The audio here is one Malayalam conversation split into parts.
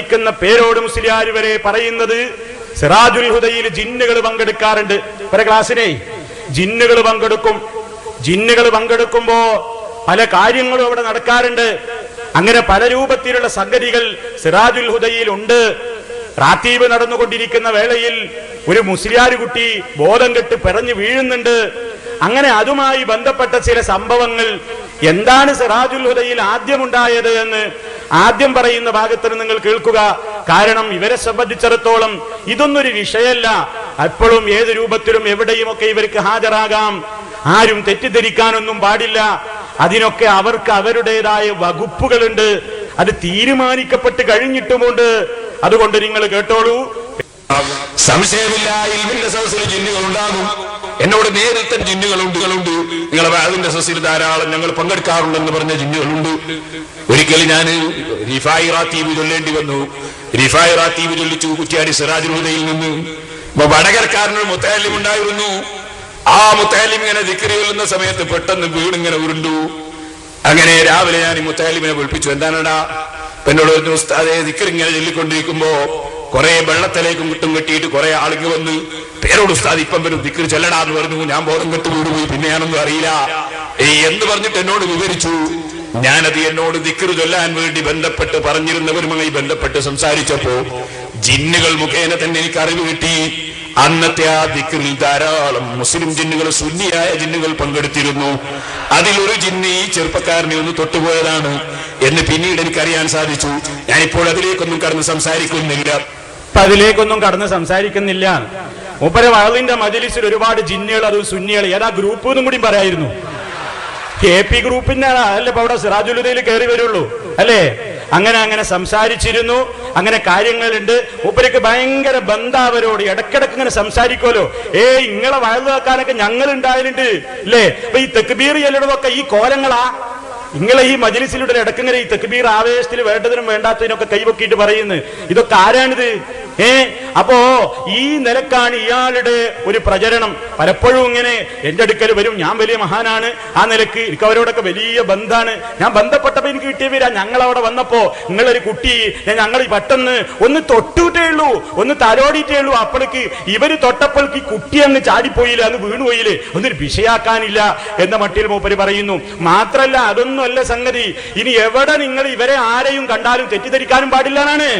ിക്കുന്ന പേരോട് മുസ്ലിയാർ വരെ പറയുന്നത് സിറാജുൽ ഹുദയിൽ ജിന്നുകൾ പങ്കെടുക്കാറുണ്ട്. ഒരു ക്ലാസ്സിനെ ജിന്നുകൾ പങ്കെടുക്കും. ജിന്നുകൾ പങ്കെടുക്കുമ്പോ പല കാര്യങ്ങളും അവിടെ നടക്കാറുണ്ട്. അങ്ങനെ പല രൂപത്തിലുള്ള സംഗതികൾ സിറാജുൽ ഹുദയിൽ ഉണ്ട്. റാത്തീബ് നടന്നുകൊണ്ടിരിക്കുന്ന വേളയിൽ ഒരു മുസ്ലിയാർ കുട്ടി ബോധം കെട്ട് പിറഞ്ഞു വീഴുന്നുണ്ട്. അങ്ങനെ അതുമായി ബന്ധപ്പെട്ട ചില സംഭവങ്ങൾ. എന്താണ് സിറാജുൽ ഹുദയിൽ ആദ്യമുണ്ടായത് എന്ന് ആദ്യം പറയുന്ന ഭാഗത്തിന് നിങ്ങൾ കേൾക്കുക. കാരണം ഇവരെ സംബന്ധിച്ചിടത്തോളം ഇതൊന്നൊരു വിഷയമല്ല എപ്പോഴും ഏത് രൂപത്തിലും എവിടെയുമൊക്കെ ഇവർക്ക് ഹാജരാകാം. ആരും തെറ്റിദ്ധരിക്കാനൊന്നും പാടില്ല. അതിനൊക്കെ അവർക്ക് അവരുടേതായ വകുപ്പുകളുണ്ട്. അത് തീരുമാനിക്കപ്പെട്ട് കഴിഞ്ഞിട്ടുമുണ്ട്. അതുകൊണ്ട് നിങ്ങൾ കേട്ടോളൂ. സംശയമില്ല ഇൽമിന്റെ സദസ്സിൽ ജിന്നുകൾ ഉണ്ടാകും. എന്നോട് നേരിട്ട് ജിന്നുകളുണ്ട്. കളുണ്ട് നിങ്ങളെ വാതിന്റെ സസിൽ ധാരാളം ഞങ്ങൾ പങ്കെടുക്കാറുണ്ടെന്ന് പറഞ്ഞ ജിന്നുകളുണ്ട്. ഒരിക്കൽ ഞാൻ റിഫായി റാത്തീബ് ചൊല്ലേണ്ടി വന്നു. റിഫായി റാത്തീബ് ചൊല്ലിച്ചു കുറ്റിയാടി സിറാജുൽ നിന്ന്. അപ്പൊ മുത്താലിം ഉണ്ടായിരുന്നു. ആ മുത്താലിം ഇങ്ങനെ ദിക്കറി ചൊല്ലുന്ന സമയത്ത് പെട്ടെന്ന് വീടിങ്ങനെ ഉരുണ്ടു. അങ്ങനെ രാവിലെ ഞാൻ ഈ മുത്താലിമിനെ വിളിപ്പിച്ചു. എന്താണടാ? എന്നോട് പറഞ്ഞു ഉസ്താദേ ദിക്കർ ഇങ്ങനെ ചൊല്ലിക്കൊണ്ടിരിക്കുമ്പോ കുറെ വെള്ളത്തിലേക്കും കിട്ടും കെട്ടിയിട്ട് കുറെ ആളുകൾ വന്ന് പേരോട് ഉസ്താദ് ഇപ്പം വരും ദിക്കർ ചെല്ലടാ എന്ന് പറഞ്ഞു. ഞാൻ ബോധം കെട്ട് വീട് പോയി പിന്നെ ഞാനൊന്നും അറിയില്ല. എന്ന് പറഞ്ഞിട്ട് എന്നോട് വിവരിച്ചു. ഞാനത് എന്നോട് ദിക്കർ ചൊല്ലാൻ വേണ്ടി ബന്ധപ്പെട്ട് പറഞ്ഞിരുന്നവരുമായി ബന്ധപ്പെട്ട് സംസാരിച്ചപ്പോ ജിന്നുകൾ മുഖേന തന്നെ എനിക്ക് അറിവ് കിട്ടി. അന്നത്തെ ആ ദിക്കറിൽ ധാരാളം മുസ്ലിം ജിന്നുകൾ സുന്നിയായ ജിന്നുകൾ പങ്കെടുത്തിരുന്നു. അതിലൊരു ജിന്ന് ഈ ചെറുപ്പക്കാരനെ ഒന്ന് തൊട്ടുപോയതാണ്. എന്ന് പിന്നീട് എനിക്കറിയാൻ സാധിച്ചു. ഞാനിപ്പോൾ അതിലേക്കൊന്നും കടന്ന് സംസാരിക്കുന്നില്ല. ഇപ്പൊ അതിലേക്കൊന്നും കടന്ന് സംസാരിക്കുന്നില്ല. മൂപ്പര വയലിന്റെ മജലിസിൽ ഒരുപാട് ജിന്നുകൾ അത് സുന്നികൾ ഏതാ ഗ്രൂപ്പ് എന്നും കൂടി പറയായിരുന്നു. കെ പി ഗ്രൂപ്പിന്റെ അല്ലേ ഇപ്പൊ അവിടെ സിറാജുലുദയിൽ കയറി വരുള്ളൂ. അല്ലേ? അങ്ങനെ അങ്ങനെ സംസാരിച്ചിരുന്നു. അങ്ങനെ കാര്യങ്ങളുണ്ട്. മൂപ്പർക്ക് ഭയങ്കര ബന്ധാവരോട് ഇടക്കിടക്ക് ഇങ്ങനെ സംസാരിക്കുമല്ലോ. ഏ ഇങ്ങളെ വയലുവാക്കാനൊക്കെ ഞങ്ങൾ ഉണ്ടായാലുണ്ട് അല്ലേ? അപ്പൊ ഈ തെക്കുബീർ ചെല്ലിടതൊക്കെ ഈ കോലങ്ങളാ. ഇങ്ങളെ ഈ മജലിസിലൂടെ ഇടക്കിങ്ങനെ ഈ തെക്കുബീർ ആവേശത്തിൽ വേണ്ടതിനും വേണ്ടാത്തതിനൊക്കെ കൈവക്കിയിട്ട് പറയുന്നു. ഇതൊക്കെ ആരാണിത്? ഏ അപ്പോ ഈ നിലക്കാണ് ഇയാളുടെ ഒരു പ്രചരണം. പലപ്പോഴും ഇങ്ങനെ എന്റെ അടുക്കൽ വരും. ഞാൻ വലിയ മഹാനാണ്. ആ നിലയ്ക്ക് എനിക്ക് അവരോടൊക്കെ വലിയ ബന്ധാണ്. ഞാൻ ബന്ധപ്പെട്ടപ്പോ എനിക്ക് കിട്ടിയ പേരാ ഞങ്ങൾ അവിടെ വന്നപ്പോ നിങ്ങളൊരു കുട്ടി ഞങ്ങൾ പെട്ടെന്ന് ഒന്ന് തൊട്ടുവിട്ടേ ഉള്ളൂ. ഒന്ന് തലോടിയിട്ടേ ഉള്ളൂ. അപ്പോഴേക്ക് ഇവർ തൊട്ടപ്പോൾക്ക് ഈ കുട്ടി അങ്ങ് ചാടിപ്പോയില്ല അന്ന് വീണുപോയില്ലേ? ഒന്നൊരു വിഷയാക്കാനില്ല എന്ന മട്ടിൽ മൂപ്പര് പറയുന്നു. മാത്രല്ല അതൊന്നും അല്ല സംഗതി. ഇനി എവിടെ നിങ്ങൾ ഇവരെ ആരെയും കണ്ടാലും തെറ്റിദ്ധരിക്കാനും പാടില്ല എന്നാണ്.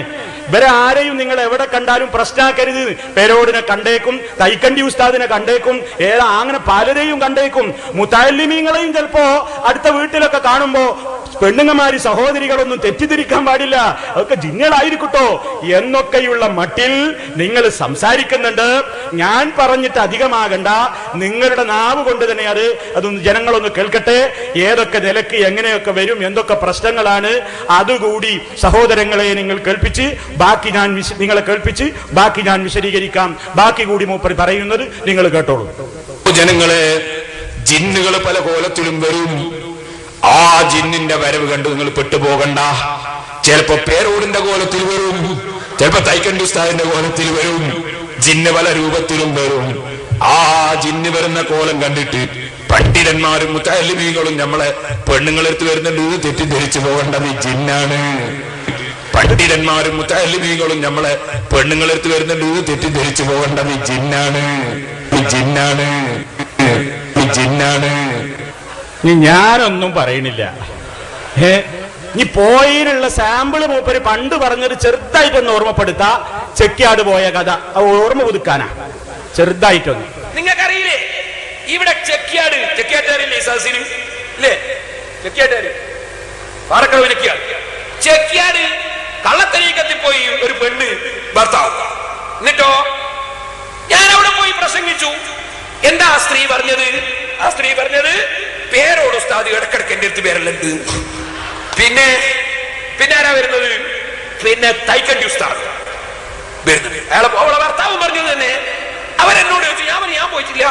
ഇവരെ ആരെയും നിങ്ങൾ എവിടെ കണ്ടാലും പ്രശ്നമാക്കരുത് പേരോടിനെ കണ്ടേക്കും തൈക്കണ്ടി ഉസ്താദിനെ കണ്ടേക്കും ഏതാ അങ്ങനെ പലരെയും കണ്ടേക്കും. മുത്താലിമീങ്ങളെയും ചിലപ്പോ അടുത്ത വീട്ടിലൊക്കെ കാണുമ്പോ പെണ്ണുങ്ങന്മാര് സഹോദരികളൊന്നും തെറ്റിദ്ധരിക്കാൻ പാടില്ല. അതൊക്കെ ജിന്നുകളായിരിക്കട്ടോ എന്നൊക്കെയുള്ള മട്ടിൽ നിങ്ങൾ സംസാരിക്കുന്നുണ്ട്. ഞാൻ പറഞ്ഞിട്ട് അധികമാകണ്ട. നിങ്ങളുടെ നാവ് കൊണ്ട് തന്നെ അത് അതൊന്ന് ജനങ്ങളൊന്ന് കേൾക്കട്ടെ. ഏതൊക്കെ നിലയ്ക്ക് എങ്ങനെയൊക്കെ വരും എന്തൊക്കെ പ്രശ്നങ്ങളാണ്. അതുകൂടി സഹോദരങ്ങളെ നിങ്ങൾ കേൾപ്പിച്ച് ബാക്കി ഞാൻ നിങ്ങളെ കേൾപ്പിച്ച് ബാക്കി ഞാൻ വിശദീകരിക്കാം. ബാക്കി കൂടി മൂപ്പർ പറയുന്നത് നിങ്ങൾ കേട്ടോളൂ. ജനങ്ങളെ ജിന്നുകൾ പല കോലത്തിലും വരും. ആ ജിന്നിന്റെ വരവ് കണ്ട് നിങ്ങൾ പെട്ടുപോകണ്ട. ചിലപ്പോ പേരോടിന്റെ കോലത്തിൽ വരും ചിലപ്പോ തൈക്കണ്ടി ഉസ്താദിന്റെ കോലത്തിൽ വരും ജിന്ന് പല രൂപത്തിലും വരും. ആ ജിന്ന് വരുന്ന കോലം കണ്ടിട്ട് പണ്ഡിതന്മാരും മുത്തല്ലിമീകളും നമ്മളെ പെണ്ണുങ്ങളെടുത്ത് വരുന്നുണ്ട് ഇത് തെറ്റിദ്ധരിച്ചു പോകേണ്ടത് ജിന്നാണ്. പണ്ഡിതന്മാരും മുത്തല്ലിമീങ്ങളും നമ്മളെ പെണ്ണുങ്ങളെടുത്ത് വരുന്നുണ്ട് ഇത് തെറ്റിദ്ധരിച്ചു പോകേണ്ടത് ജിന്നാണ്. ജിന്നാണ്. ഇനി ഞാനൊന്നും പറയണില്ല. ഏ ഇനി പോയിനുള്ള സാമ്പിൾ മൂപ്പര് പണ്ട് പറഞ്ഞത് ചെറുതായിട്ടൊന്ന് ഓർമ്മപ്പെടുത്താ. ചെക്കിയാട് പോയ കഥ. ഓർമ്മ പുതുക്കാനാ. ചെറുതായിട്ടൊന്ന്. നിങ്ങൾക്കറിയില്ലേ? ഇവിടെ ചെക്കിയാട് ചെക്കിയാട്ടുകാരില്ലേ സഹസിന് ഇല്ലേ? ചെക്കിയാട്ടുകാര്? പാറക്കളവ് ചെക്കിയാട് കള്ളത്തരീക്കത്തിൽ പോയി ഒരു പെണ്ണ് ഭർത്താവ്. എന്നിട്ടോ? ഞാൻ അവിടെ പോയി പ്രസംഗിച്ചു. എന്താ സ്ത്രീ പറഞ്ഞത്? ആ സ്ത്രീ പറഞ്ഞത് പേരോട് ഉസ്താദ് ഇടക്കിടക്ക് എന്റെ അടുത്ത് പേരല്ലുണ്ട് പിന്നെ പിന്നെ ആരാ വരുന്നത്? പിന്നെ തൈക്കണ്ടി ഉസ്താദ് വരുന്നത്. അയാളെ അവളെ ഭർത്താവ് പറഞ്ഞത് തന്നെ. അവരെന്നോട് ചോദിച്ചു ഞാൻ ഞാൻ പോയിട്ടില്ല.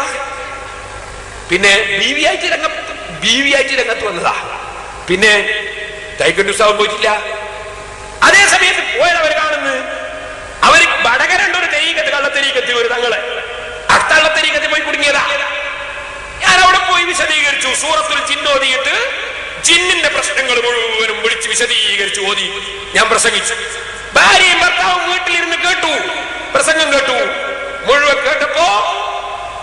പിന്നെ ബി വി ഐ ടി രംഗത്ത് ബി വി ഐ ടി രംഗത്ത് വന്നതാ. പിന്നെ തൈക്കണ്ടി ഉസ്താവ് പോയിട്ടില്ല. അതേ സമയത്ത് പോയത് അവർ കാണുന്നു അവർ വടകരണ്ടൊരു തെരീക്കത്ത് കള്ളത്തെരീക്കത്തി ഒരു തങ്ങൾ അത്തള്ളത്തെരീക്കത്തിൽ പോയി കുടുങ്ങിയതാ ഞാൻ അവിടെ പോയി വിശദീകരിച്ചു. സൂറത്തിൽ ജിന്നോതിയിട്ട് ജിന്നിന്റെ പ്രശ്നങ്ങൾ മുഴുവനും വിളിച്ച് വിശദീകരിച്ചു ഓതി. ഞാൻ പ്രസംഗിച്ചു. ഭാര്യയും ഭർത്താവും വീട്ടിലിരുന്ന് കേട്ടു. പ്രസംഗം കേട്ടു. മുഴുവൻ കേട്ടപ്പോ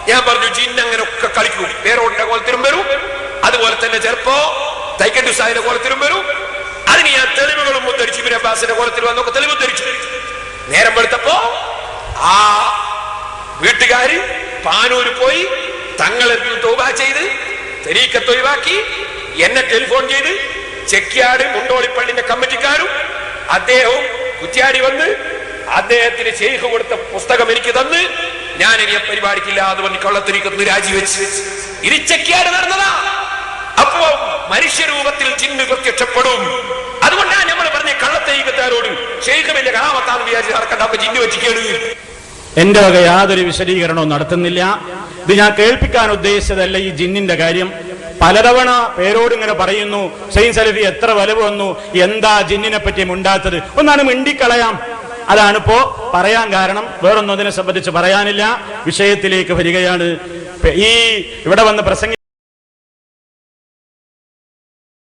ഞാൻ പറഞ്ഞു ജിൻ അങ്ങനെ ഒക്കെ കളിക്കും. പേരോടിന്റെ കോലത്തിലും വരും. അതുപോലെ തന്നെ ചിലപ്പോ തൈക്കണ്ടു സാഹിന്റെ കോലത്തിലും വരും. അതിന് ഞാൻ തെളിവുകളും ഉദ്ധരിച്ചു. ഇബിൻ അബ്ബാസിന്റെ കോലത്തിൽ വന്നൊക്കെ തെളിവ് ഉദ്ധരിച്ചു. നേരം വെളുത്തപ്പോ ആ വീട്ടുകാര് പാനൂര് പോയി തങ്ങളെ തോബ ചെയ്ത് തെരീക്കത്ത് ഒഴിവാക്കി എന്നെ ടെലിഫോൺ ചെയ്ത് ചെക്കിയാട് മുണ്ടോളിപ്പള്ളിന്റെ കമ്മിറ്റിക്കാരും അദ്ദേഹവും കുറ്റ്യാടി വന്ന് അദ്ദേഹത്തിന് ചെയ്ഹ് കൊടുത്ത പുസ്തകം എനിക്ക് തന്ന് ഞാൻ ഇനി പരിപാടിക്കില്ല എന്ന് പറഞ്ഞ് കള്ളത്തിരിക്കത്ത് രാജിവെച്ച്. ഇത് ചെക്കിയാട് നടന്നതാ. അപ്പോ മനുഷ്യരൂപത്തിൽ ചിന്ന് പ്രത്യക്ഷപ്പെടും. അതുകൊണ്ടാണ് നമ്മൾ പറഞ്ഞ കള്ളത്തൈകത്താരോട് ഷെയ്ഖ് വലിയ കലാമത്താന്ന് വിചാരിച്ച് നടക്കണ്ട അപ്പൊ ജിന്ന് വെച്ചിക്കേട് എന്റെ വക യാതൊരു വിശദീകരണവും നടത്തുന്നില്ല. ഇത് ഞാൻ കേൾപ്പിക്കാൻ ഉദ്ദേശിച്ചതല്ല ഈ ജിന്നിന്റെ കാര്യം. പലതവണ പേരോട് ഇങ്ങനെ പറയുന്നു സെയിൻ സലഫി എത്ര വലവ് വന്നു എന്താ ജിന്നിനെ പറ്റി മുണ്ടാത്തത്? ഒന്നാണ് മിണ്ടിക്കളയാം. അതാണിപ്പോ പറയാൻ കാരണം. വേറൊന്നും അതിനെ സംബന്ധിച്ച് പറയാനില്ല. വിഷയത്തിലേക്ക് വരികയാണ്. ഈ ഇവിടെ വന്ന് പ്രസംഗി